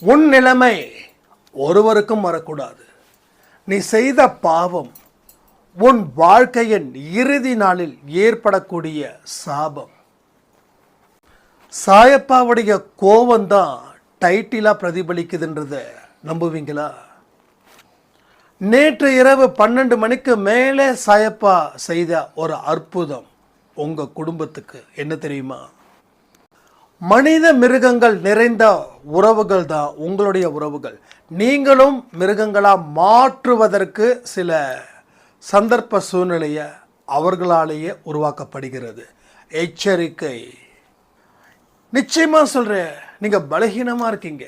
உன் நிலைமை ஒருவருக்கும் வரக்கூடாது. நீ செய்த பாவம் உன் வாழ்க்கையின் இறுதி நாளில் ஏற்படக்கூடிய சாபம். சாயப்பாவுடைய கோபந்தான் டைட்டிலாக பிரதிபலிக்குதுன்றத நம்புவீங்களா? நேற்று இரவு பன்னெண்டு மணிக்கு மேலே சாயப்பா செய்த ஒரு அற்புதம் உங்கள் குடும்பத்துக்கு. என்ன தெரியுமா? மனித மிருகங்கள் நிறைந்த உறவுகள் தான் உங்களுடைய உறவுகள். நீங்களும் மிருகங்களாக மாற்றுவதற்கு சில சந்தர்ப்ப சூழ்நிலையை அவர்களாலேயே உருவாக்கப்படுகிறது. எச்சரிக்கை. நிச்சயமாக சொல்கிறேன் நீங்கள் பலகீனமாக இருக்கீங்க.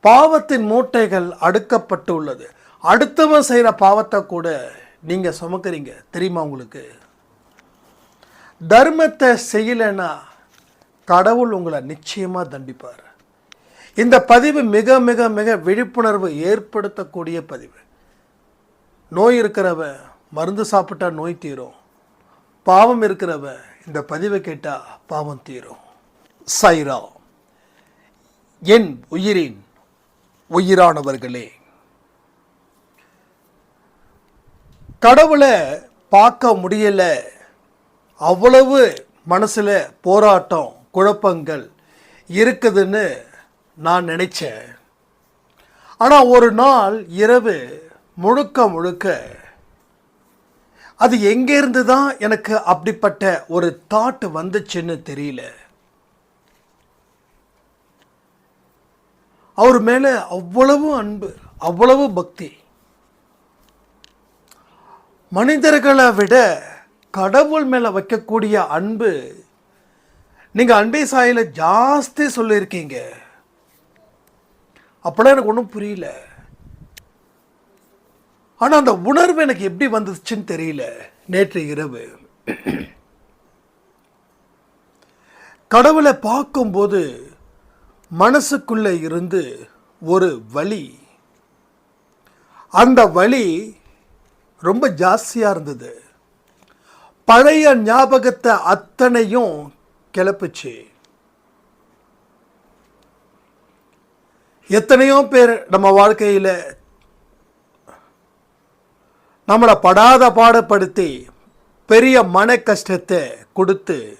பாவத்தின் மூட்டைகள் அடுக்கப்பட்டு உள்ளது. அடுத்தவன் செய்கிற பாவத்தை கூட நீங்கள் சுமக்கிறீங்க. தெரியுமா உங்களுக்கு? தர்மத்தை செய்யலைன்னா கடவுள் உங்களை நிச்சயமாக தண்டிப்பார். இந்த பதிவு மிக மிக மிக விழிப்புணர்வு ஏற்படுத்தக்கூடிய பதிவு. நோய் இருக்கிறவ மருந்து சாப்பிட்டா நோய் தீரும். பாவம் இருக்கிறவ இந்த பதிவை கேட்டால் பாவம் தீரும். சைரா என் உயிரின் உயிரானவர்களே. கடவுளை பார்க்க முடியல. அவ்வளவு மனசில் போராட்டம். குழப்பங்கள் இருக்குதுன்னு நான் நினைச்சேன். ஆனால் ஒரு நாள் இரவு முழுக்க முழுக்க அது எங்கேருந்து தான் எனக்கு அப்படிப்பட்ட ஒரு தாட் வந்துச்சுன்னு தெரியல. அவர் மேலே அவ்வளவு அன்பு அவ்வளவு பக்தி. மனிதர்களை விட கடவுள் மேலே வைக்கக்கூடிய அன்பு நீங்கள் அன்பே சாயில ஜாஸ்தி சொல்லியிருக்கீங்க அப்போலாம் எனக்கு ஒன்றும் புரியல. ஆனால் அந்த உணர்வு எனக்கு எப்படி வந்துச்சுன்னு தெரியல. நேற்று இரவு. கடவுளை பார்க்கும்போது மனசுக்குள்ளே இருந்து ஒரு வழி அந்த வழி ரொம்ப ஜாஸ்தியாக இருந்தது. பழைய ஞாபகத்தை அத்தனையும் கிளப்புச்சு. எத்தனையோ பேர் நம்ம வாழ்க்கையில் நம்மளை படாத பாடப்படுத்தி பெரிய மன கஷ்டத்தை கொடுத்து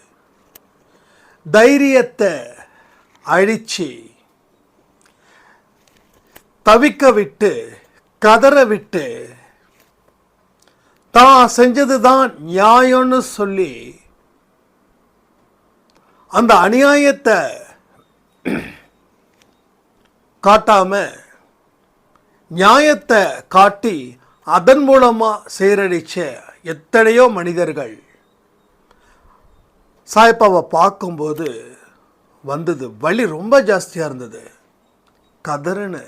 தைரியத்தை அழிச்சு தவிக்க விட்டு கதற விட்டு தான் செஞ்சது தான் நியாயம்னு சொல்லி அந்த அநியாயத்தை காட்டாம நியாயத்தை காட்டி அதன் மூலமா சீரழிச்ச எத்தனையோ மனிதர்கள் சாய்பாவை பார்க்கும்போது வந்தது. வலி ரொம்ப ஜாஸ்தியாக இருந்தது. கதறுன்னு.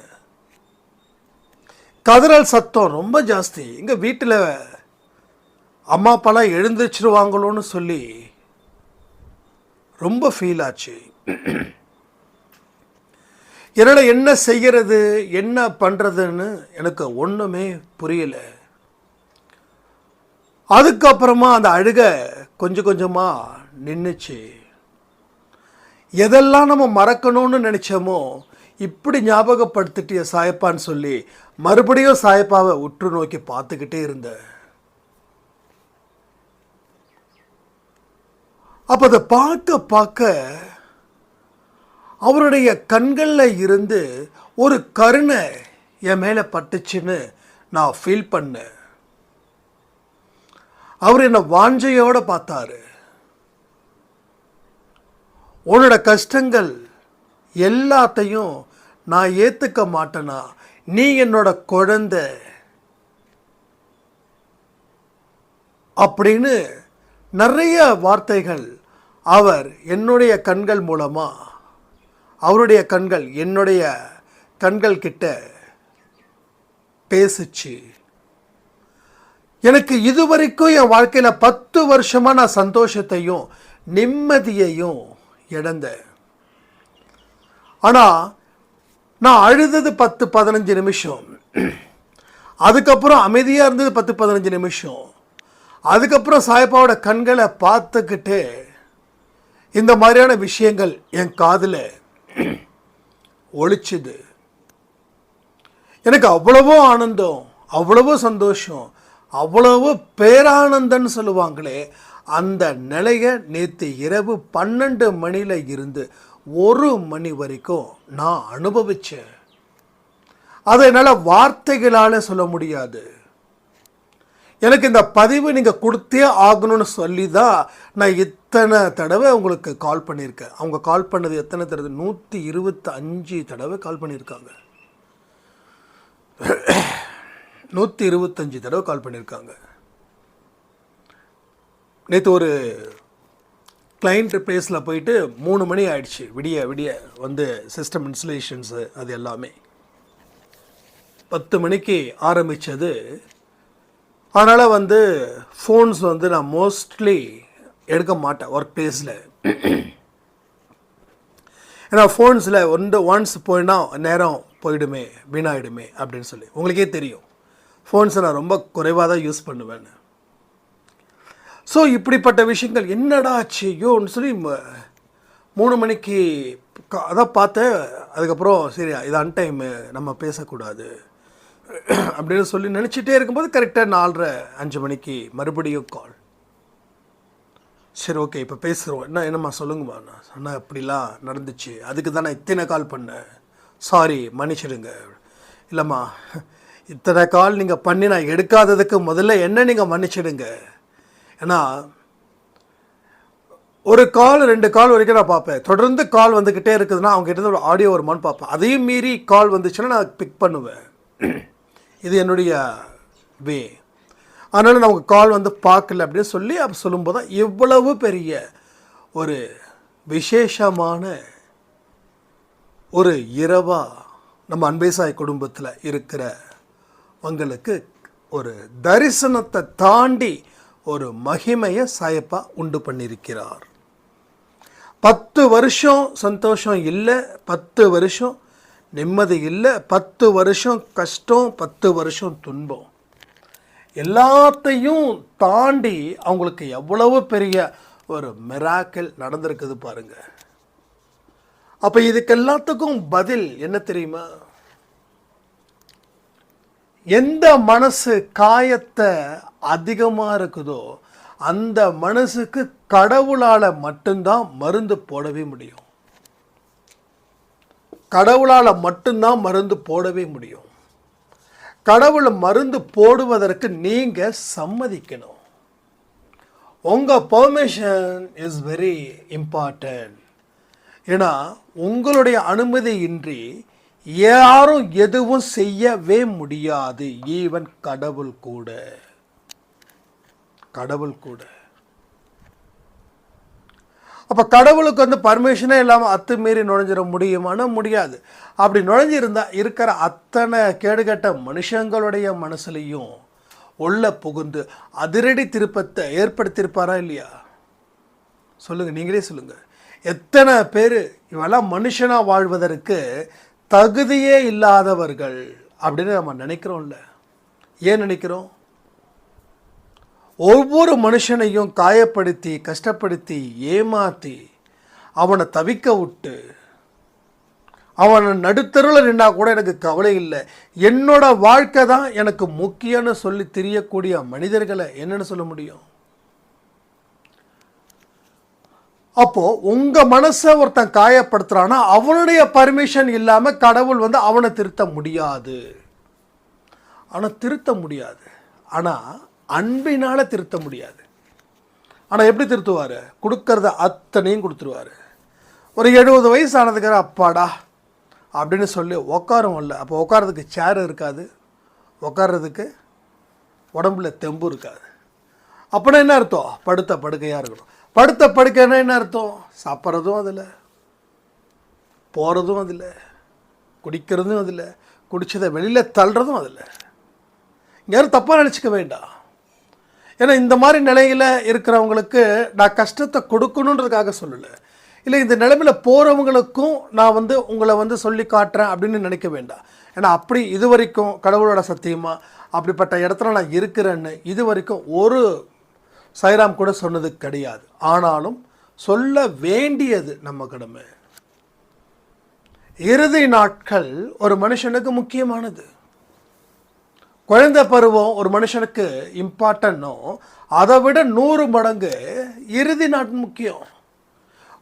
கதறல் சத்தம் ரொம்ப ஜாஸ்தி. எங்கள் வீட்டில் அம்மா அப்பாலாம் எழுந்திரிச்சிருவாங்களோன்னு சொல்லி ரொம்ப ஃபீல் ஆச்சு. என்னால் என்ன செய்கிறது என்ன பண்ணுறதுன்னு எனக்கு ஒன்றுமே புரியலை. அதுக்கப்புறமா அந்த அழுக கொஞ்சம் கொஞ்சமாக நின்றுச்சு எதெல்லாம் நம்ம மறக்கணும்னு நினச்சோமோ இப்படி ஞாபகப்படுத்திட்டிய சாயப்பான்னு சொல்லி மறுபடியும் சாயப்பாவை உற்று நோக்கி பார்த்துக்கிட்டே இருந்தேன். அப்போ அதை பார்க்க பார்க்க அவருடைய கண்களில் இருந்து ஒரு கருணை என் மேலே பட்டுச்சுன்னு நான் ஃபீல் பண்ணேன். அவர் என்னை வாஞ்சையோடு பார்த்தாரு. உன்னோட கஷ்டங்கள் எல்லாத்தையும் நான் ஏற்றுக்க மாட்டேனா? நீ என்னோட குழந்தை. அப்படின்னு நிறைய வார்த்தைகள் அவர் என்னுடைய கண்கள் மூலமாக அவருடைய கண்கள் என்னுடைய கண்கள் கிட்ட பேசுச்சு. எனக்கு இதுவரைக்கும் என் வாழ்க்கையில் பத்து வருஷமாக நான் சந்தோஷத்தையும் நிம்மதியையும் இழந்தேன். ஆனால் நான் அழுதது பத்து பதினஞ்சு நிமிஷம். அதுக்கப்புறம் அமைதியாக இருந்தது பத்து பதினஞ்சு நிமிஷம். அதுக்கப்புறம் சாய்பாவோட கண்களை பார்த்துக்கிட்டு இந்த மாதிரியான விஷயங்கள் என் காதில் ஒழிச்சுது எனக்கு அவ்வளவோ ஆனந்தம் அவ்வளவோ சந்தோஷம் அவ்வளவோ பேரானந்தன்னு சொல்லுவாங்களே அந்த நிலைய நேற்று இரவு பன்னெண்டு மணியில் இருந்து ஒரு மணி வரைக்கும் நான் அனுபவித்தேன் அதை என்னால் வார்த்தைகளால் சொல்ல முடியாது. எனக்கு இந்த பதிவு நீங்கள் கொடுத்தே ஆகணும்னு சொல்லி தான் நான் இத்தனை தடவை உங்களுக்கு கால் பண்ணியிருக்கேன். அவங்க கால் பண்ணது எத்தனை தடவை? நூற்றி இருபத்தி அஞ்சு தடவை கால் பண்ணியிருக்காங்க. நூற்றி இருபத்தஞ்சி தடவை கால் பண்ணியிருக்காங்க. நேற்று ஒரு கிளைண்ட் ப்ளேஸில் போயிட்டு மூணு மணி ஆயிடுச்சு. விடிய விடிய வந்து சிஸ்டம் இன்ஸ்டலேஷன்ஸு அது எல்லாமே. பத்து மணிக்கு ஆரம்பித்தது அதனால் வந்து ஃபோன்ஸ் வந்து நான் மோஸ்ட்லி எடுக்க மாட்டேன் ஒர்க் பிளேஸில் ஏன்னா ஃபோன்ஸில் ஒன்று ஒன்ஸ் போயினா நேரம் போயிடுமே வீணாயிடுமே அப்படின்னு சொல்லி. உங்களுக்கே தெரியும். ஃபோன்ஸை நான் ரொம்ப குறைவாக தான் யூஸ் பண்ணுவேன் ஸோ இப்படிப்பட்ட விஷயங்கள் என்னடா ஆச்சுயோன்னு சொல்லி ம- மூணு மணிக்கு க- அதான் பார்த்தேன். அதுக்கப்புறம் சரி இது அன்டைமு நம்ம பேசக்கூடாது. அப்படின்னு சொல்லி நினச்சிட்டே இருக்கும்போது கரெக்டாக நாலரை அஞ்சு மணிக்கு மறுபடியும் கால் சரி ஓகே இப்போ பேசுகிறோம் என்ன என்னம்மா சொல்லுங்கம்மா. நான் சொன்னேன் அப்படிலாம் நடந்துச்சு. அதுக்கு தான் நான் இத்தனை கால் பண்ணேன். சாரி மன்னிச்சிடுங்க. இல்லைம்மா இத்தனை கால் நீங்கள் பண்ணி நான் எடுக்காததுக்கு முதல்ல என்ன நீங்கள் மன்னிச்சிடுங்க. ஏன்னா ஒரு கால் ரெண்டு கால் வரைக்கும் நான் பார்ப்பேன். தொடர்ந்து கால் வந்துக்கிட்டே இருக்குதுன்னா அவங்க கிட்ட ஒரு ஆடியோ வருமானு பார்ப்பேன். அதையும் மீறி கால் வந்துச்சுன்னா நான் பிக் பண்ணுவேன். இது என்னுடைய வே. அதனால் நான் உங்கள் கால் வந்து பார்க்கல அப்படின்னு சொல்லி அப்போ சொல்லும்போது தான் இவ்வளவு பெரிய ஒரு விசேஷமான ஒரு இரவாக நம்ம அன்பேசாய் குடும்பத்தில் இருக்கிற உங்களுக்கு ஒரு தரிசனத்தை தாண்டி ஒரு மகிமையை சாயப்பா உண்டு பண்ணியிருக்கிறார். பத்து வருஷம் சந்தோஷம் இல்லை பத்து வருஷம் நிம்மதி இல்லை. பத்து வருஷம் கஷ்டம் பத்து வருஷம் துன்பம். எல்லாத்தையும் தாண்டி அவங்களுக்கு எவ்வளவு பெரிய ஒரு மிராக்கல் நடந்திருக்குது பாருங்க. அப்போ இதுக்கு எல்லாத்துக்கும் பதில் என்ன தெரியுமா? எந்த மனசு காயத்தை அதிகமாக இருக்குதோ அந்த மனசுக்கு கடவுளால் மட்டும்தான் மருந்து போடவே முடியும். கடவுளால் மட்டும்தான் மருந்து போடவே முடியும். கடவுள் மருந்து போடுவதற்கு நீங்கள் சம்மதிக்கணும். உங்கள் பர்மிஷன் இஸ் வெரி இம்பார்ட்டன்ட் ஏன்னா உங்களுடைய அனுமதியின்றி யாரும் எதுவும் செய்யவே முடியாது. ஈவன் கடவுள் கூட. கடவுள் கூட. அப்போ கடவுளுக்கு வந்து பர்மிஷனே இல்லாமல் அத்துமீறி நுழைஞ்சிட முடியுமானா முடியாது. அப்படி நுழைஞ்சிருந்தால் இருக்கிற அத்தனை கேடுகட்ட மனுஷங்களுடைய மனசுலையும் உள்ள புகுந்து அதிரடி திருப்பத்தை ஏற்படுத்தியிருப்பாரா இல்லையா? சொல்லுங்கள் நீங்களே சொல்லுங்கள் எத்தனை பேர் இவெல்லாம் மனுஷனாக வாழ்வதற்கு தகுதியே இல்லாதவர்கள் அப்படின்னு நம்ம நினைக்கிறோம்ல. ஏன் நினைக்கிறோம்? ஒவ்வொரு மனுஷனையும் காயப்படுத்தி கஷ்டப்படுத்தி ஏமாற்றி அவனை தவிக்க விட்டு அவனை நடுத்தருவில் நின்னா கூட எனக்கு கவலை இல்லை. என்னோட வாழ்க்கை தான் எனக்கு முக்கியம்னு சொல்லி தெரியக்கூடிய மனிதர்களை என்னன்னு சொல்ல முடியும்? அப்போது உங்கள் மனசை ஒருத்தன் காயப்படுத்துறான்னா அவனுடைய பர்மிஷன் இல்லாமல் கடவுள் வந்து அவனை திருத்த முடியாது. ஆனால் திருத்த முடியாது. ஆனால் அன்பினால் திருத்த முடியாது. ஆனால் எப்படி திருத்துவார்? கொடுக்கறத அத்தனையும் கொடுத்துருவாரு. ஒரு எழுபது வயசு அப்பாடா அப்படின்னு சொல்லி உட்காரும் இல்லை. அப்போ உட்காரதுக்கு சேர் இருக்காது. உட்கார்றதுக்கு உடம்புல தெம்பு இருக்காது. அப்படின்னா என்ன அர்த்தம்? படுத்த படுக்கையாக இருக்கணும். படுத்த படுக்கைன்னா என்ன அர்த்தம்? சாப்பிட்றதும் அதில். போகிறதும் அதில். குடிக்கிறதும் அதில். குடித்ததை வெளியில் தள்ளுறதும் அதில். யாரும் தப்பாக நினச்சிக்க வேண்டாம். ஏன்னா இந்த மாதிரி நிலையில் இருக்கிறவங்களுக்கு நான் கஷ்டத்தை கொடுக்கணுன்றதுக்காக சொல்லலை. இல்லை இந்த நிலைமையில் போகிறவங்களுக்கும் நான் வந்து உங்களை வந்து சொல்லி காட்டுறேன் அப்படின்னு நினைக்க வேண்டாம். ஏன்னா அப்படி இது வரைக்கும் கடவுளோட சத்தியமாக அப்படிப்பட்ட இடத்துல நான் இருக்கிறேன்னு இது வரைக்கும் ஒரு சைராம் கூட சொன்னது கிடையாது. ஆனாலும் சொல்ல வேண்டியது நம்ம கடமை. இறுதி நாட்கள் ஒரு மனுஷனுக்கு முக்கியமானது. குழந்தை பருவம் ஒரு மனுஷனுக்கு இம்பார்ட்டன்னோ அதை விட நூறு மடங்கு இறுதி நாட் முக்கியம்.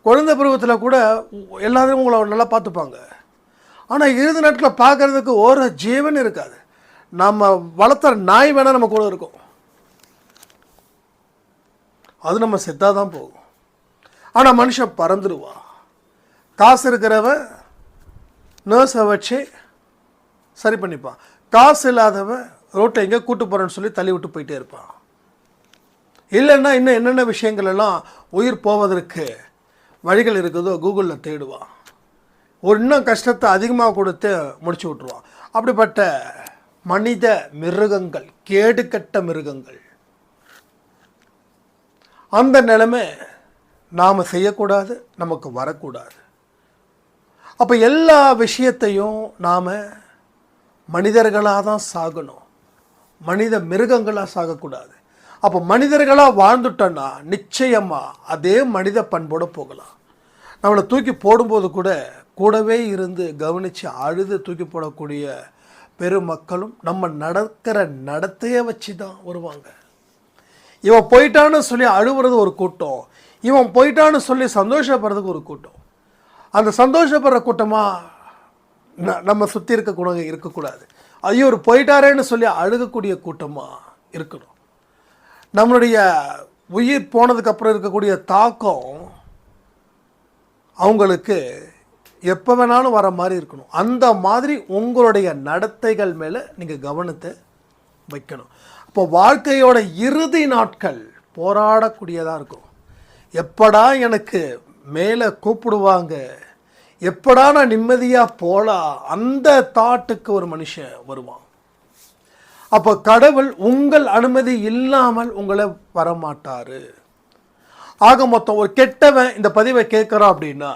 குழந்தை பருவத்தில் கூட எல்லாரும் உங்களை நல்லா பார்த்துப்பாங்க. ஆனால் இறுதி நாட்களை பார்க்கறதுக்கு ஒரு ஜீவன் இருக்காது. நம்ம வளர்த்துற நாய் வேணால் நம்ம கூட இருக்கும். அது நம்ம செத்தாக தான் போகும். ஆனால் மனுஷன் பறந்துடுவான் காசு இருக்கிறவன் நர்ஸை வச்சு சரி பண்ணிப்பான். காசு இல்லாதவன் ரோட்டை எங்கே கூட்டு போகிறேன்னு சொல்லி தள்ளி விட்டு போயிட்டே இருப்பான். இல்லைன்னா இன்னும் என்னென்ன விஷயங்கள் எல்லாம் உயிர் போவதற்கு வழிகள் இருக்குதோ கூகுளில் தேடுவான். ஒரு இன்னும் கஷ்டத்தை அதிகமாக கொடுத்து முடிச்சு விட்ருவான் அப்படிப்பட்ட மனித மிருகங்கள் கேடுகட்ட மிருகங்கள். அந்த நிலைமை நாம் செய்யக்கூடாது நமக்கு வரக்கூடாது. அப்போ எல்லா விஷயத்தையும் நாம் மனிதர்களாக தான் சாகணும். மனித மிருகங்களாக சாகக்கூடாது. அப்போ மனிதர்களாக வாழ்ந்துட்டோன்னா நிச்சயமாக அதே மனித பண்போடு போகலாம். நம்மளை தூக்கி போடும்போது கூட கூடவே இருந்து கவனித்து அழுது தூக்கி போடக்கூடிய பெருமக்களும் நம்ம நடக்கிற நடத்தையை வச்சு தான் வருவாங்க. இவன் போயிட்டான்னு சொல்லி அழுவுறது ஒரு கூட்டம். இவன் போயிட்டான்னு சொல்லி சந்தோஷப்படுறதுக்கு ஒரு கூட்டம். அந்த சந்தோஷப்படுற கூட்டமாக நம்ம சுற்றி இருக்கக்கூட இருக்கக்கூடாது. ஐயோ ஒரு போயிட்டாரேன்னு சொல்லி அழுகக்கூடிய கூட்டமாக இருக்கணும். நம்மளுடைய உயிர் போனதுக்கப்புறம் இருக்கக்கூடிய தாக்கம் அவங்களுக்கு எப்போ வேணாலும் வர மாதிரி இருக்கணும். அந்த மாதிரி உங்களுடைய நடத்தைகள் மேலே நீங்கள் கவனத்தை வைக்கணும். அப்போ வாழ்க்கையோட இறுதி நாட்கள் போராடக்கூடியதாக இருக்கும். எப்படா எனக்கு மேலே கூப்பிடுவாங்க எப்படா நான் நிம்மதியாக போகலாம் அந்த தாட்டுக்கு ஒரு மனுஷன் வருவான். அப்போ கடவுள் உங்கள் அனுமதி இல்லாமல் உங்களை வரமாட்டார். ஆக மொத்தம் ஒரு கெட்டவன் இந்த பதிவை கேட்குறான் அப்படின்னா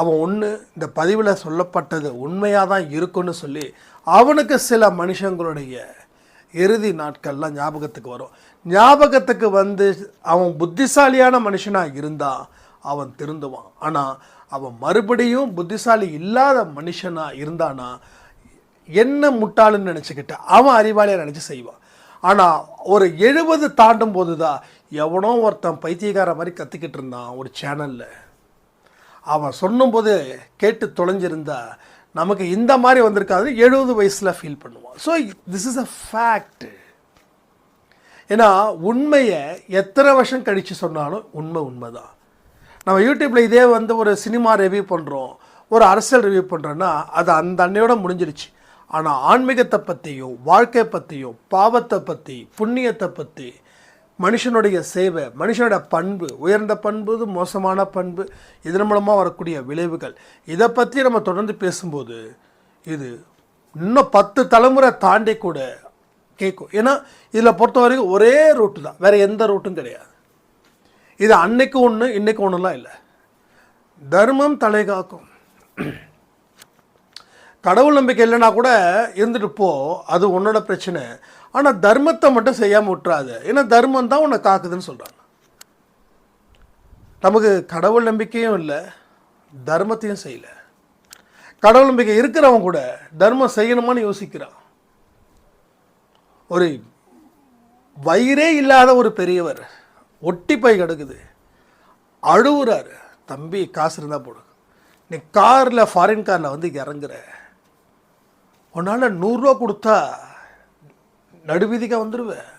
அவன் ஒன்று இந்த பதிவில் சொல்லப்பட்டது உண்மையாக தான் இருக்குன்னு சொல்லி அவனுக்கு சில மனுஷங்களுடைய இறுதி நாட்கள்லாம் ஞாபகத்துக்கு வரும். ஞாபகத்துக்கு வந்து அவன் புத்திசாலியான மனுஷனாக இருந்தால் அவன் திருந்துவான். ஆனால் அவன் மறுபடியும் புத்திசாலி இல்லாத மனுஷனாக இருந்தானா? என்ன முட்டாளுன்னு நினச்சிக்கிட்டு அவன் அறிவாளியாக நினச்சி செய்வான். ஆனால் ஒரு எழுபது தாண்டும் போது தான் எவனோ ஒருத்தன் பைத்தியக்கார மாதிரி கற்றுக்கிட்டு இருந்தான் ஒரு சேனலில். அவன் சொன்னும்போது கேட்டு தொலைஞ்சிருந்தா நமக்கு இந்த மாதிரி வந்திருக்காது எழுபது வயசில் ஃபீல் பண்ணுவான். So this is a fact ஏன்னா உண்மையை எத்தனை வருஷம் கழித்து சொன்னாலும் உண்மை உண்மை தான் நம்ம யூடியூப்பில் இதே வந்து ஒரு சினிமா ரிவ்யூ பண்ணுறோம் ஒரு அரசியல் ரிவ்யூ பண்ணுறோன்னா அது அந்த அன்னையோட முடிஞ்சிருச்சு. ஆனால் ஆன்மீகத்தை பற்றியும் வாழ்க்கை பற்றியும் பாவத்தை பற்றி புண்ணியத்தை பற்றி மனுஷனுடைய சேவை மனுஷனோட பண்பு உயர்ந்த பண்பு மோசமான பண்பு இதன் மூலமாக வரக்கூடிய விளைவுகள் இதை பற்றி நம்ம தொடர்ந்து பேசும்போது இது இன்னும் பத்து தலைமுறை தாண்டி கூட கேட்கும் ஏன்னா இதில் பொறுத்த வரைக்கும் ஒரே ரூட்டு தான். வேறு எந்த ரூட்டும் கிடையாது. இது அன்னைக்கு ஒன்று இன்னைக்கு ஒன்றுலாம் இல்லை. தர்மம் தலை காக்கும். கடவுள் நம்பிக்கை இல்லைன்னா கூட இருந்துட்டு போ அது உன்னோட பிரச்சனை. ஆனால் தர்மத்தை மட்டும் செய்யாமல் விட்டுறாது. ஏன்னா தர்மம் தான் உன்னை காக்குதுன்னு சொல்கிறாங்க நமக்கு கடவுள் நம்பிக்கையும் இல்லை தர்மத்தையும் செய்யலை. கடவுள் நம்பிக்கை இருக்கிறவன் கூட தர்மம் செய்யணுமான்னு யோசிக்கிறான். ஒரு வயிறே இல்லாத ஒரு பெரியவர். ஒட்டி போய் கிடக்குது. அழுவுறாரு. தம்பி காசு இருந்தால் போடு. நீ காரில் ஃபாரின் காரில் வந்து இறங்குற. உன்னால் நூறுரூவா கொடுத்தா நடுவீதிக்காக வந்துடுவேன்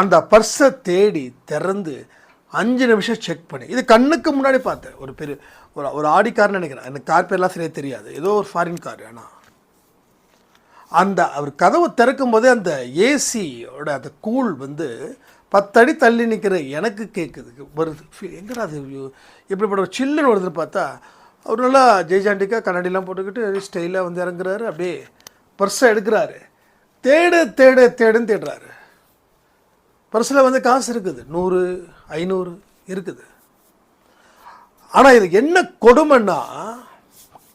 அந்த பர்ஸை தேடி திறந்து அஞ்சு நிமிஷம் செக் பண்ணி இது கண்ணுக்கு முன்னாடி பார்த்தேன். ஒரு பெரிய ஒரு ஒரு ஆடி கார்னு நினைக்கிறேன். எனக்கு கார் பேர்லாம் சரியாக தெரியாது. ஏதோ ஒரு ஃபாரின் கார் ஆனால் அந்த அவர் கதவை திறக்கும் போதே அந்த ஏசியோட அந்த கூழ் வந்து பத்தடி தள்ளி நிற்கிற எனக்கு கேட்குது வருது. எங்கடா அது எப்படிப்பட்ட ஒரு சில்லுன்னு வருதுன்னு பார்த்தா அவர் நல்லா ஜெய்ஜாண்டிக்கா கண்ணாடிலாம் போட்டுக்கிட்டு ஸ்டைலாக வந்து இறங்குறாரு அப்படியே பர்ஸை எடுக்கிறாரு. தேடு தேடு தேடுன்னு தேடுறாரு. பர்ஸில் வந்து காசு இருக்குது நூறு ஐநூறு இருக்குது. ஆனால் இது என்ன கொடுமைன்னா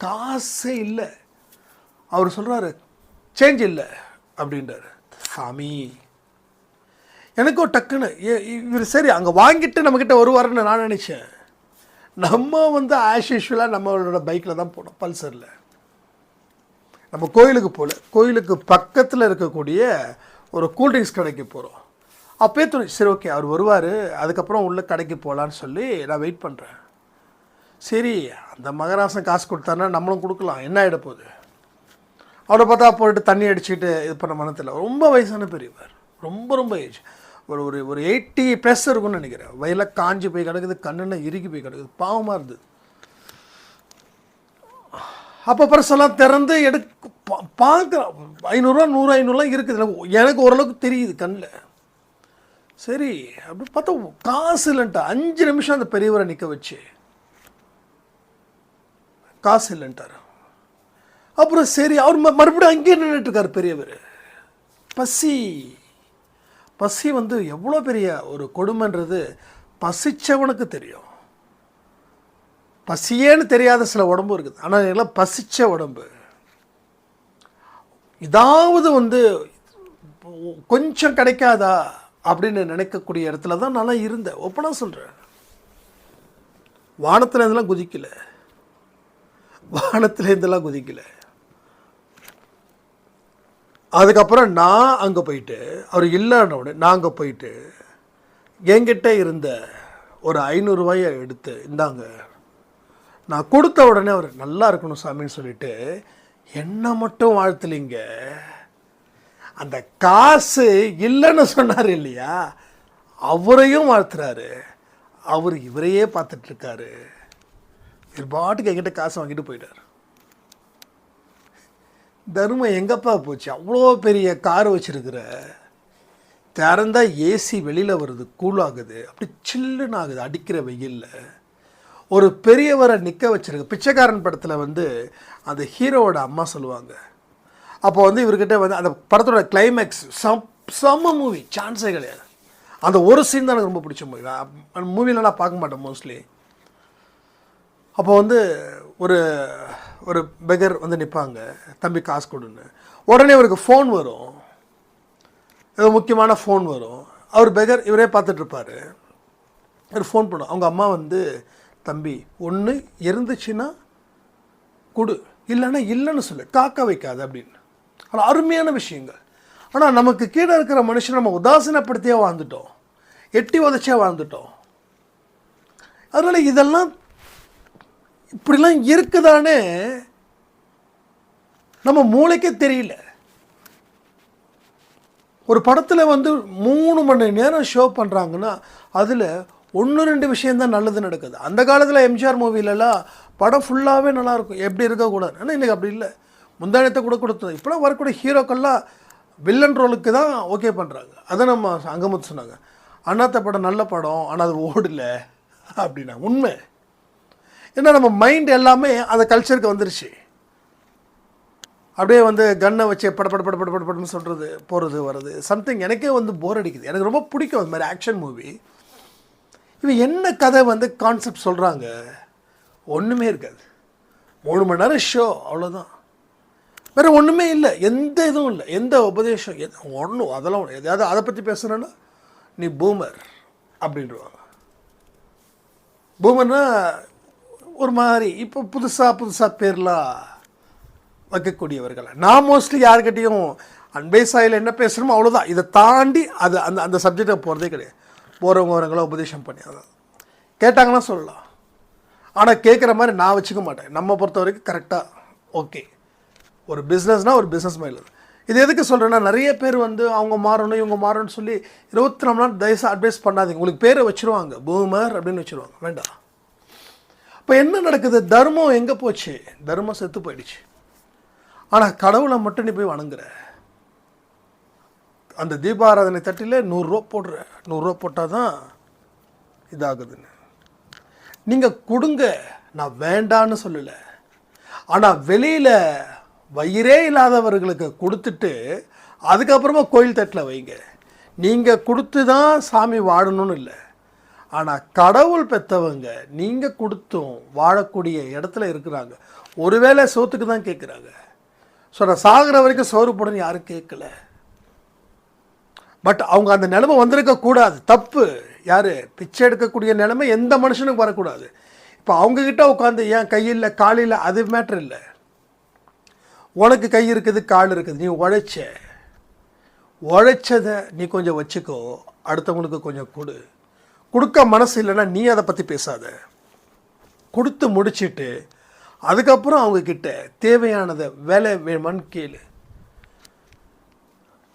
காசே இல்லை. அவர் சொல்கிறாரு சேஞ்ச் இல்லை அப்படின்றாரு. சாமி. எனக்கும் டக்குன்னு இவர் சரி அங்கே வாங்கிட்டு நம்மக்கிட்ட வருவாருன்னு நான் நினச்சேன். நம்ம வந்து ஆஸ் யூஷுவலாக நம்மளோட பைக்கில் தான் போனோம் பல்சரில். நம்ம கோயிலுக்கு போகல கோயிலுக்கு பக்கத்தில் இருக்கக்கூடிய ஒரு கூல்ட்ரிங்க்ஸ் கடைக்கு போகிறோம் அப்பயே தோணும் சரி ஓகே அவர் வருவார் அதுக்கப்புறம் உள்ள கடைக்கு போகலான்னு சொல்லி நான் வெயிட் பண்ணுறேன் சரி அந்த மகராசன் காசு கொடுத்தாருன்னா நம்மளும் கொடுக்கலாம் என்ன ஆகிட போகுது? அவரை பார்த்தா போயிட்டு தண்ணி அடிச்சுட்டு இது பண்ண மனத்தில் ரொம்ப வயசான பெரியவர் ரொம்ப ரொம்ப ஏஜ் ஒரு ஒரு ஒரு எயிட்டி ப்ளஸ் இருக்கும்னு நினைக்கிறேன். வயலில் காஞ்சி போய் கிடக்குது கண்ணில் இறுகி போய் கிடக்குது பாவமாக இருந்தது. அப்போ பர்செல்லாம் திறந்து எடுக்க பா- பார்க்குறோம் ஐநூறுரூவா நூறு ஐநூறுலாம் இருக்குது. எனக்கு- ஓரளவுக்கு தெரியுது கண்ணில். சரி அப்படி பார்த்தா காசு இல்லைன்ட்டா. அஞ்சு நிமிஷம் அந்த பெரியவரை நிற்க வச்சு. காசு இல்லைன்ட்டார். அப்புறம் சரி அவர் மறுபடியும் அங்கேயே நின்றுட்டு இருக்கார் பெரியவர். பசி. பசி வந்து எவ்வளோ பெரிய ஒரு கொடுமைன்றது பசித்தவனுக்கு தெரியும். பசியேன்னு தெரியாத சில உடம்பு இருக்குது. ஆனால் எல்லாம் பசித்த உடம்பு. இதாவது வந்து கொஞ்சம் கிடைக்காதா அப்படின்னு நினைக்கக்கூடிய இடத்துல தான் நான்லாம் இருந்தேன். ஒப்பனா சொல்கிறேன் வானத்தில் இருந்தெல்லாம் குதிக்கலை. வானத்தில் இருந்தெல்லாம் குதிக்கலை. அதுக்கப்புறம் நான் அங்கே போயிட்டு அவர் இல்லைன்ன உடனே நான் அங்கே போயிட்டு என்கிட்ட இருந்த ஒரு ஐநூறுரூவாயை எடுத்து இந்தாங்க நான் கொடுத்த உடனே அவர் நல்லா இருக்கணும் சாமின்னு சொல்லிட்டு என்ன மட்டும் வாழ்த்தலைங்க. அந்த காசு இல்லைன்னு சொன்னார் இல்லையா? அவரையும் வாழ்த்துறாரு. அவர் இவரையே பார்த்துட்ருக்காரு இவர் பாட்டுக்கு என்கிட்ட காசு வாங்கிட்டு போயிட்டார். தர்மம் எங்கப்பா போச்சு? அவ்வளோ பெரிய கார் வச்சுருக்கிற. திறந்தால் ஏசி வெளியில் வருது கூலாகுது அப்படி சில்லுன்னு ஆகுது அடிக்கிற வெயிலில். ஒரு பெரியவரை நிற்க வச்சுருக்கு பிச்சைக்காரன் படத்தில் வந்து அந்த ஹீரோவோட அம்மா சொல்லுவாங்க. அப்போ வந்து இவர்கிட்ட வந்து அந்த படத்தோட கிளைமேக்ஸ் சம் செம்ம மூவி சான்ஸே கிடையாது. அந்த ஒரு சீன் தான் எனக்கு ரொம்ப பிடிச்ச மூவி அந்த மூவியில் நான் பார்க்க மாட்டேன் மோஸ்ட்லி அப்போ வந்து ஒரு ஒரு பெகர் வந்து நிற்பாங்க தம்பி காசு கொடுன்னு. உடனே அவருக்கு ஃபோன் வரும். ஏதோ முக்கியமான ஃபோன் வரும். அவர் பெகர் இவரே பார்த்துட்ருப்பார் இவர் அவர் ஃபோன் பண்ணும் அவங்க அம்மா வந்து தம்பி ஒன்று இருந்துச்சுன்னா கொடு. இல்லைன்னா இல்லைன்னு சொல்லு. காக்க வைக்காது அப்படின்னு. ஆனால் அருமையான விஷயங்கள். ஆனால் நமக்கு கீழே இருக்கிற மனுஷன் நம்ம உதாசீனப்படுத்தியே வாழ்ந்துட்டோம். எட்டி உதச்சியாக வாழ்ந்துட்டோம். அதனால் இதெல்லாம் இப்படிலாம் இருக்குதானே? நம்ம மூளைக்கே தெரியல. ஒரு படத்தில் வந்து மூணு மணி நேரம் ஷோ பண்ணுறாங்கன்னா அதில் ஒன்று ரெண்டு விஷயந்தான் நல்லது நடக்குது. அந்த காலத்தில் எம்ஜிஆர் மூவிலலாம் படம் ஃபுல்லாகவே நல்லாயிருக்கும். எப்படி இருக்கக்கூடாது ஆனால் இன்றைக்கி அப்படி இல்லை. முந்தானத்தை கூட கொடுத்தது. இப்போலாம் வரக்கூடிய ஹீரோக்கள்லாம் வில்லன் ரோலுக்கு தான் ஓகே பண்ணுறாங்க அதை நம்ம அங்கமுத்து சொன்னாங்க. அண்ணாத்த படம் நல்ல படம் ஆனால் அது ஓடலை. அப்படின்னா உண்மை. ஏன்னா நம்ம மைண்ட் எல்லாமே அந்த கல்ச்சருக்கு வந்துருச்சு. அப்படியே வந்து கன்னை வச்சு பட பட பட பட பட சொல்கிறது போகிறது வர்றது. சம்திங் எனக்கே வந்து போர் அடிக்குது. எனக்கு ரொம்ப பிடிக்கும் அது மாதிரி ஆக்ஷன் மூவி இவன் என்ன கதை வந்து கான்செப்ட் சொல்கிறாங்க ஒன்றுமே இருக்காது. மூணு மணி நேரம் ஷோ அவ்வளோதான் வேறு ஒன்றுமே இல்லை. எந்த இதுவும் இல்லை. எந்த உபதேசம் ஒன்றும் அதெல்லாம் ஒன்று எதையாவது அதை பற்றி பேசுகிறேன்னா நீ பூமர் அப்படின்றவாங்க. பூமர்னால் ஒரு மாதிரி இப்போ புதுசாக புதுசாக பேர்லாம் வைக்கக்கூடியவர்கள். நான் மோஸ்ட்லி யார்கிட்டையும் அன்பே சாயில் என்ன பேசுகிறோமோ அவ்வளோதான் இதை தாண்டி அது அந்த அந்த சப்ஜெக்டை போகிறதே கிடையாது. போகிறவங்க வரவங்கள உபதேசம் பண்ணி அதான் கேட்டாங்கன்னா சொல்லலாம். ஆனால் கேட்குற மாதிரி நான் வச்சுக்க மாட்டேன். நம்ம பொறுத்த வரைக்கும் கரெக்டாக ஓகே ஒரு பிஸ்னஸ்னால் ஒரு பிஸ்னஸ் மைண்டில் இது எதுக்கு சொல்கிறேன்னா நிறைய பேர் வந்து அவங்க மாறணும் இவங்க மாறணும்னு சொல்லி இருபத்தி நாலு நாள் தயவுசு அட்வைஸ் பண்ணாதீங்க. உங்களுக்கு பேரை வச்சுருவாங்க. பூமர் அப்படின்னு வச்சுருவாங்க. வேண்டாம். இப்போ என்ன நடக்குது? தர்மம் எங்கே போச்சு? தர்மம் செத்து போயிடுச்சு. ஆனால் கடவுளை மட்டும் நீ போய் வணங்குற. அந்த தீபாராதனை தட்டில் நூறுரூவா போடுற. நூறுரூவா போட்டால் தான் இதாகுதுன்னு. நீங்கள் கொடுங்க. நான் வேண்டான்னு சொல்லலை. ஆனால் வெளியில் வயிறே இல்லாதவர்களுக்கு கொடுத்துட்டு அதுக்கப்புறமா கோயில் தட்டில் வைங்க. நீங்கள் கொடுத்து தான் சாமி வாழணும்னு இல்லை. ஆனால் கடவுள் பெற்றவங்க நீங்கள் கொடுத்தும் வாழக்கூடிய இடத்துல இருக்கிறாங்க. ஒருவேளை சோத்துக்கு தான் கேட்குறாங்க ஸோ நான் சாகிற வரைக்கும் சோறு போடணும் யாரும் கேட்கல பட் அவங்க அந்த நிலைமை வந்திருக்கக்கூடாது தப்பு. யார்? பிச்சை எடுக்கக்கூடிய நிலைமை எந்த மனுஷனுக்கும் வரக்கூடாது. இப்போ அவங்கக்கிட்ட உட்காந்து ஏன் கையில் காலில் அது மேட்ரு இல்லை. உனக்கு கை இருக்குது கால் இருக்குது. நீ உழைச்ச. உழைச்சதை நீ கொஞ்சம் வச்சுக்கோ. அடுத்தவங்களுக்கு கொஞ்சம் கொடு. கொடுக்க மனசு இல்லைன்னா நீ அதை பற்றி பேசாத. கொடுத்து முடிச்சிட்டு அதுக்கப்புறம் அவங்கக்கிட்ட தேவையானதை வேலை வேணுமான்னு கேளு.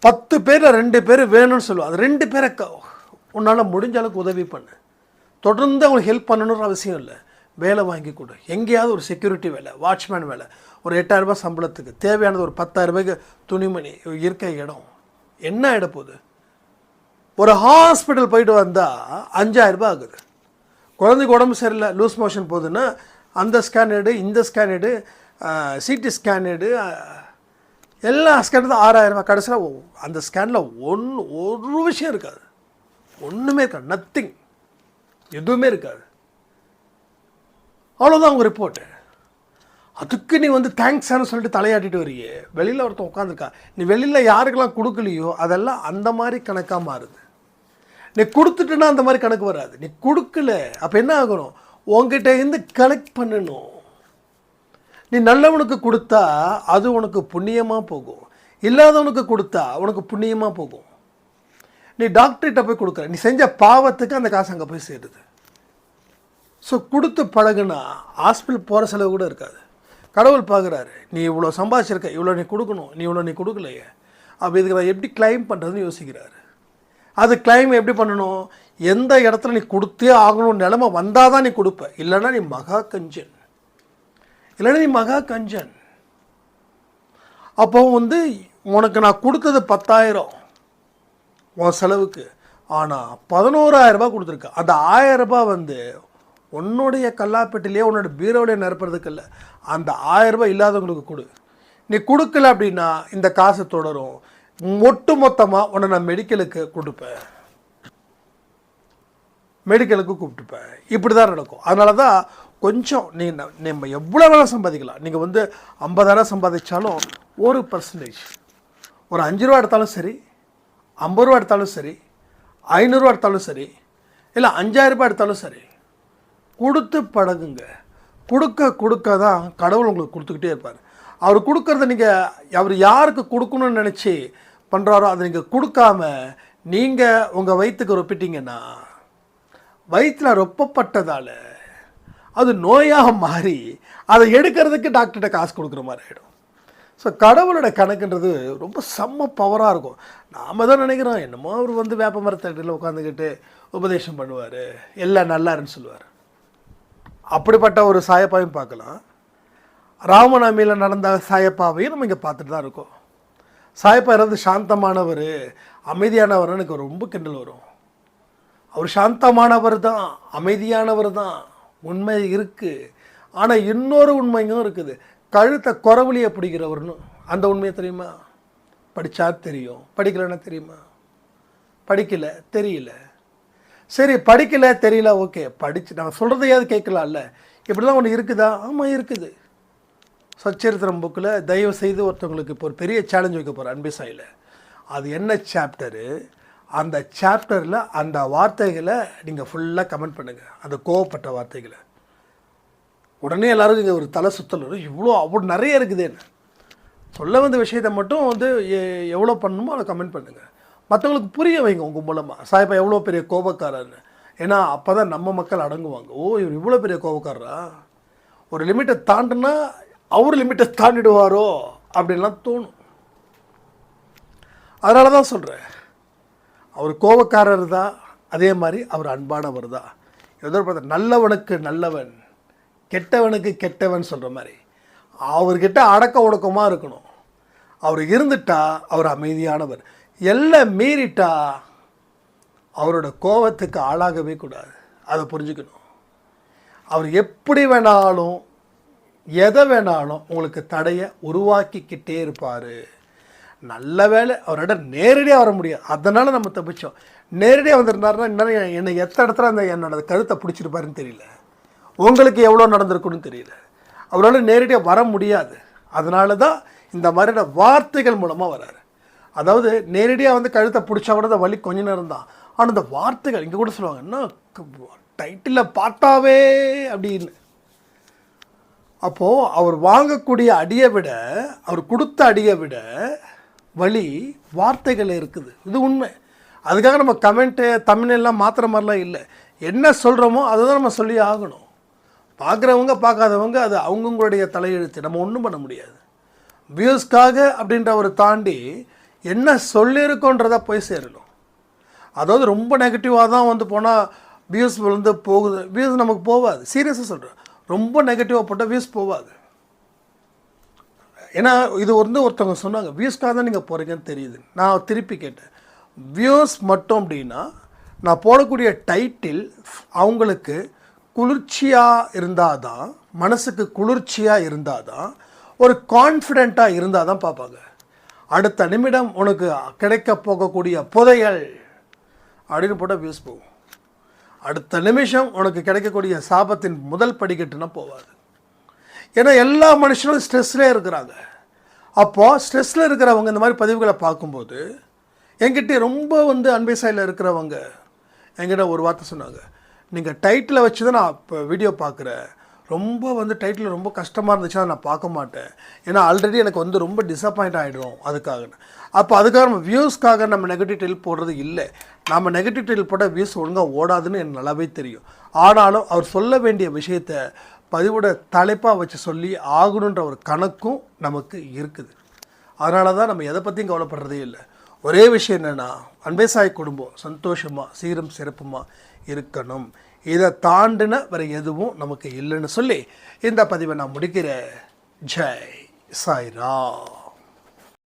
பத்து பேரில் ரெண்டு பேர் வேணும்னு சொல்லுவோம் அது ரெண்டு பேரை க உன்னால் முடிஞ்ச அளவுக்கு உதவி பண்ணு. தொடர்ந்து அவங்களுக்கு ஹெல்ப் பண்ணணுன்ற அவசியம் இல்லை. வேலை வாங்கி கொடு. எங்கேயாவது ஒரு செக்யூரிட்டி வேலை வாட்ச்மேன் வேலை. ஒரு எட்டாயிரரூபா சம்பளத்துக்கு தேவையானது ஒரு பத்தாயிரரூபாய்க்கு துணிமணி இருக்க இடம். என்ன இட போகுது? ஒரு ஹாஸ்பிட்டல் போயிட்டு வந்தால் அஞ்சாயிரம் ரூபாய் ஆகுது. குழந்தைக்கு உடம்பு சரியில்லை லூஸ் மோஷன் போகுதுன்னா அந்த ஸ்கேன் எடு இந்த ஸ்கேன் எடு சிடி ஸ்கேன் எடு எல்லா ஸ்கேன் தான் ஆறாயிரம் ரூபாய் கடைசியில் அந்த ஸ்கேனில் ஒன்று ஒரு விஷயம் இருக்காது. ஒன்றுமே இருக்காது. நத்திங் எதுவுமே இருக்காது. அவ்வளோதான் உங்கள் ரிப்போர்ட்டு அதுக்கு நீ வந்து தேங்க்ஸானு சொல்லிட்டு தலையாட்டிட்டு வரியே. வெளியில் ஒருத்தன் உட்காந்துருக்கா நீ வெளியில் யாருக்கெல்லாம் கொடுக்கலையோ அதெல்லாம் அந்த மாதிரி கணக்காக மாறுது. நீ கொடுத்துட்டுனா அந்த மாதிரி கணக்கு வராது. நீ கொடுக்கல அப்போ என்ன ஆகணும்? உங்ககிட்ட இருந்து கலெக்ட் பண்ணணும். நீ நல்லவனுக்கு கொடுத்தா அது உனக்கு புண்ணியமாக போகும். இல்லாதவனுக்கு கொடுத்தா உனக்கு புண்ணியமாக போகும். நீ டாக்டர்கிட்ட போய் கொடுக்குற நீ செஞ்ச பாவத்துக்கு அந்த காசு அங்கே போய் சேருது. ஸோ கொடுத்து பழகுனா ஹாஸ்பிட்டல் போகிற செலவு கூட இருக்காது. கடவுள் பார்க்குறாரு நீ இவ்வளோ சம்பாதிச்சிருக்க இவ்வளோ நீ கொடுக்கணும் நீ இவ்வளோ நீ கொடுக்கலையே. அப்போ இதுக்கு நான் எப்படி கிளைம் பண்ணுறதுன்னு யோசிக்கிறாரு. அது கிளைம் எப்படி பண்ணணும்? எந்த இடத்துல நீ கொடுத்தே ஆகணும் நிலமை வந்தால் தான் நீ கொடுப்ப. இல்லைன்னா நீ மகா கஞ்சன். இல்லைன்னா நீ மகா கஞ்சன். அப்போ வந்து உனக்கு நான் கொடுத்தது பத்தாயிரம் உன் செலவுக்கு. ஆனால் பதினோராயிரம் ரூபாய் கொடுத்துருக்க. அந்த ஆயிரம் ரூபாய் வந்து உன்னுடைய கல்லாப்பெட்டிலேயே உன்னோட பீரோவிலே நிரப்புறதுக்கு இல்லை. அந்த ஆயிரம் ரூபாய் இல்லாதவங்களுக்கு கொடு. நீ கொடுக்கல அப்படின்னா இந்த காசு தொடரும். ஒட்டு மொத்தமாக உன்னை நான் மெடிக்கலுக்கு கொடுப்பேன் மெடிக்கலுக்கு கூப்பிட்டுப்பேன். இப்படி தான் நடக்கும். அதனால தான் கொஞ்சம் நீ நம்ம எவ்வளோ வேணால் சம்பாதிக்கலாம். நீங்கள் வந்து ஐம்பதாயிரம் சம்பாதிச்சாலும் ஒரு பர்சன்டேஜ் ஒரு அஞ்சு ரூபா எடுத்தாலும் சரி ஐம்பது ரூபா எடுத்தாலும் சரி ஐநூறுரூவா எடுத்தாலும் சரி இல்லை அஞ்சாயிரம் ரூபாய் எடுத்தாலும் சரி கொடுத்து பழகுங்க. கொடுக்க கொடுக்க தான் கடவுள் உங்களுக்கு கொடுத்துக்கிட்டே இருப்பார். அவர் கொடுக்கறத நீங்கள் அவர் யாருக்கு கொடுக்கணும்னு நினச்சி பண்ணுறாரோ அதை நீங்கள் கொடுக்காம நீங்கள் உங்கள் வயிற்றுக்கு ரொப்பிட்டீங்கன்னா வயிற்றில் ரொப்பப்பட்டதால் அது நோயாக மாறி அதை எடுக்கிறதுக்கு டாக்டர்கிட்ட காசு கொடுக்குற மாதிரி ஆகிடும் ஸோ கடவுளோட கணக்குன்றது ரொம்ப செம்ம பவராக இருக்கும். நாம் தான் நினைக்கிறோம் என்னமோ அவர் வந்து வேப்ப மரத்தடியில் உட்காந்துக்கிட்டு உபதேசம் பண்ணுவார். எல்லாம் நல்லாருன்னு சொல்லுவார். அப்படிப்பட்ட ஒரு சாயப்பாவையும் பார்க்கலாம். ராமநாமியில் நடந்த சாயப்பாவையும் நம்ம இங்கே பார்த்துட்டு தான் இருக்கோம். சாயப்பா இருந்து சாந்தமானவர் அமைதியானவர்னு எனக்கு ரொம்ப கிண்டல் வரும். அவர் சாந்தமானவர் தான் அமைதியானவர் தான் உண்மை இருக்குது ஆனால் இன்னொரு உண்மையும் இருக்குது. கழுத்தை குறவழியை பிடிக்கிறவர்னு. அந்த உண்மையை தெரியுமா? படித்தா தெரியும். படிக்கலைன்னா தெரியுமா? படிக்கல தெரியல. சரி படிக்கல தெரியல ஓகே. படிச்சு நான் சொல்கிறதையாவது கேட்கலாம்ல. இப்படிலாம் ஒன்று இருக்குதா? ஆமாம் இருக்குது. சச்சரித்திரம் புக்கில் தயவு செய்து ஒருத்தவங்களுக்கு இப்போ ஒரு பெரிய சேலஞ்ச் வைக்க போகிறேன் அன்பே சாயில். அது என்ன சாப்டரு அந்த சாப்டரில் அந்த வார்த்தைகளை நீங்கள் ஃபுல்லாக கமெண்ட் பண்ணுங்கள் அந்த கோவப்பட்ட வார்த்தைகளை. உடனே எல்லோரும் இங்கே ஒரு தலை சுத்தல் இவ்வளோ அவ்வளோ நிறைய இருக்குதேன்னு சொல்ல வந்த விஷயத்தை மட்டும் வந்து எ- எவ்வளோ பண்ணணுமோ அதை கமெண்ட் பண்ணுங்கள் மற்றவங்களுக்கு புரிய வைங்க உங்கள் மூலமாக சாய்ப்பா எவ்வளோ பெரிய கோபக்காரர்னு. ஏன்னா அப்போ தான் நம்ம மக்கள் அடங்குவாங்க. ஓ இவர் இவ்வளோ பெரிய கோபக்காரரா? ஒரு லிமிட்டை தாண்டினா அவர் லிமிட்டை தாண்டிடுவாரோ அப்படின்லாம் தோணும். அதனால தான் சொல்கிறேன் அவர் கோபக்காரர் தான் அதே மாதிரி அவர் அன்பானவர் தான் எதிர்பார்த்த நல்லவனுக்கு நல்லவன் கெட்டவனுக்கு கெட்டவன் சொல்கிற மாதிரி. அவர்கிட்ட அடக்க ஒடுக்கமாக இருக்கணும். அவர் இருந்துட்டா அவர் அமைதியானவர். எல்லாம் மீறிட்டா அவரோட கோபத்துக்கு ஆளாகவே கூடாது. அதை புரிஞ்சுக்கணும். அவர் எப்படி வேணாலும் எதை வேணாலும் உங்களுக்கு தடையை உருவாக்கிக்கிட்டே இருப்பார். நல்ல வேலை அவரோட நேரடியாக வர முடியாது. அதனால் நம்ம தப்பிச்சோம். நேரடியாக வந்திருந்தாருன்னா இன்னும் என்னை எத்த இடத்துல அந்த என்னோட கழுத்தை பிடிச்சிருப்பாருன்னு தெரியல. உங்களுக்கு எவ்வளோ நடந்திருக்குன்னு தெரியல. அவரால் நேரடியாக வர முடியாது. அதனால தான் இந்த மாதிரியான வார்த்தைகள் மூலமாக வராரு. அதாவது நேரடியாக வந்து கழுத்தை பிடிச்சா கூட அந்த வலி கொஞ்ச நேரம் தான். ஆனால் இந்த வார்த்தைகள் இங்கே கூட சொல்லுவாங்க என்ன டைட்டிலில் பார்த்தாவே அப்படின்னு. அப்போது அவர் வாங்கக்கூடிய அடியை விட அவர் கொடுத்த அடியை விட வழி வார்த்தைகள் இருக்குது. இது உண்மை. அதுக்காக நம்ம கமெண்ட்டு தமிழெல்லாம் மாத்திர மாதிரிலாம் இல்லை. என்ன சொல்கிறோமோ அதை தான் நம்ம சொல்லி ஆகணும். பார்க்குறவங்க பார்க்காதவங்க அது அவங்கவுங்களுடைய தலையெழுத்து. நம்ம ஒன்றும் பண்ண முடியாது. வியூஸ்க்காக அப்படின்ற ஒரு தாண்டி என்ன சொல்லியிருக்கோன்றத போய் சேரணும். அதாவது ரொம்ப நெகட்டிவாக தான் வந்து போனால் வியூஸ் வந்து போகுது. வியூஸ் நமக்கு போகாது. சீரியஸாக சொல்கிறேன் ரொம்ப நெகட்டிவாக போட்டால் வியூஸ் போகாது ஏன்னா இது வந்து ஒருத்தவங்க சொன்னாங்க வியூஸ்க்காக தான் நீங்கள் போகிறீங்கன்னு தெரியுது. நான் திருப்பி கேட்டேன் வியூஸ் மட்டும் அப்படின்னா நான் போடக்கூடிய டைட்டில் அவங்களுக்கு குளிர்ச்சியாக இருந்தால் தான் மனசுக்கு குளிர்ச்சியாக இருந்தால் தான் ஒரு கான்ஃபிடெண்ட்டாக இருந்தால் தான் பார்ப்பாங்க. அடுத்த நிமிடம் உனக்கு கிடைக்க போகக்கூடிய புதையல். அப்படின்னு போட்டால் வியூஸ் போகும். அடுத்த நிமிஷம் உனக்கு கிடைக்கக்கூடிய சாபத்தின் முதல் படிக்கட்டுனா போவாது. ஏன்னா எல்லா மனுஷனும் ஸ்ட்ரெஸ்லேயே இருக்கிறாங்க. அப்போது ஸ்ட்ரெஸ்ஸில் இருக்கிறவங்க இந்த மாதிரி பதிவுகளை பார்க்கும்போது என்கிட்ட ரொம்ப வந்து அன்பை சாயில் இருக்கிறவங்க என்கிட்ட ஒரு வார்த்தை சொன்னாங்க. நீங்கள் டைட்டிலை வச்சு தான் நான் இப்போ வீடியோ பார்க்குறேன். ரொம்ப வந்து டைட்டில் ரொம்ப கஷ்டமாக இருந்துச்சு அதை நான் பார்க்க மாட்டேன். ஏன்னா ஆல்ரெடி எனக்கு வந்து ரொம்ப டிசப்பாயிண்ட் ஆகிடும் அதுக்காக அப்போ அதுக்காக நம்ம வியூஸ்க்காக நம்ம நெகட்டிவ் டைல் போடுறது இல்லை. நம்ம நெகட்டிவ் டைல் போட்டால் வியூஸ் ஒழுங்காக ஓடாதுன்னு எனக்கு நல்லாவே தெரியும். ஆனாலும் அவர் சொல்ல வேண்டிய விஷயத்தை பதிவோட தலைப்பாக வச்சு சொல்லி ஆகணுன்ற ஒரு கணக்கும் நமக்கு இருக்குது. அதனால தான் நம்ம எதை பற்றியும் கவலைப்படுறதே இல்லை. ஒரே விஷயம் என்னென்னா அன்பேசாய் குடும்பம் சந்தோஷமாக சீரும் சிறப்புமாக இருக்கணும். இதை தாண்டின வேறு எதுவும் நமக்கு இல்லைன்னு சொல்லி இந்த பதிவை நான் முடிக்கிறேன். ஜெய் சாய்ரா